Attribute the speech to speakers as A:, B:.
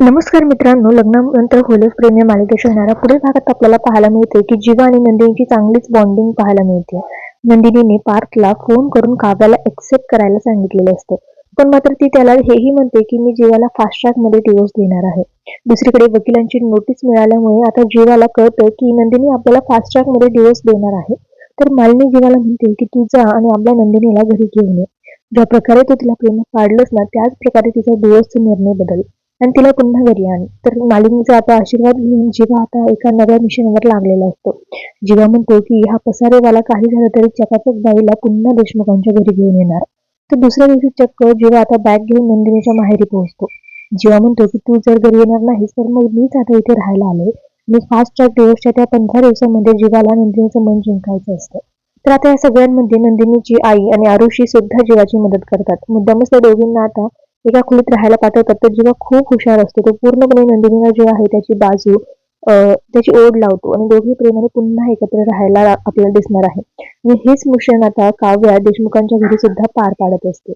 A: नमस्कार मित्रांनो लग्नानंतर होलस प्रेम या मालिकेच्या पुढील भागात आपल्याला पाहायला मिळते की जीवा आणि नंदिनीची चांगलीच बॉन्डिंग पाहायला मिळते. नंदिनीने पार्थला फोन करून काव्याला एक्सेप्ट करायला सांगितलेले असते. पण मात्र ती त्याला हेही म्हणते की मी जीवाला फास्ट ट्रॅकमध्ये डिवोर्स देणार आहे. दुसरीकडे वकिलांची नोटीस मिळाल्यामुळे आता जीवाला कळतं की नंदिनी आपल्याला फास्ट ट्रॅकमध्ये डिवोर्स देणार आहे. तर मालिनी जीवाला म्हणते की तू जा आणि आपल्या नंदिनीला घरी घेऊन ये. ज्या प्रकारे तू तिला प्रेमात पाडलंस ना त्याच प्रकारे तिचा डिवोर्सचा निर्णय बदल. आणि तिला पुन्हा घरी आण. तर मालिनीचा आता आशीर्वाद घेऊन जीवा आता एका नव्या मिशनवर लागलेला असतो. जीवा म्हणतो की हा पसारेवाला काही झालं तरी चकाचक बाईला पुन्हा देशमुखांच्या घरी घेऊन येणार. तर दुसऱ्या दिवशी चक्क जीवा आता बॅग घेऊन नंदिनीच्या माहेरी पोहोचतो. जीवा म्हणतो की तू जर घरी येणार नाहीस तर मग मीच आता इथे राहायला आले. मी फास्ट ट्रॅक दिवसच्या त्या पंधरा दिवसामध्ये जीवाला नंदिनीचं मन जिंकायचं असतं. तर आता या सगळ्यांमध्ये नंदिनीची आई आणि आरुषी सुद्धा जीवाची मदत करतात. मुद्दामच त्या दोघींना आता एका खोलीत राहायला पाठवतात. तर जेव्हा खूप हुशार असतो तो पूर्णपणे नंदिनीला जे आहे त्याची बाजू त्याची ओढ लावतो आणि दोघे प्रेमाने पुन्हा एकत्र राहायला आपल्याला दिसणार आहे. आणि हेच मिश्रण आता काव्या देशमुखांच्या घरी सुद्धा पार पाडत असते.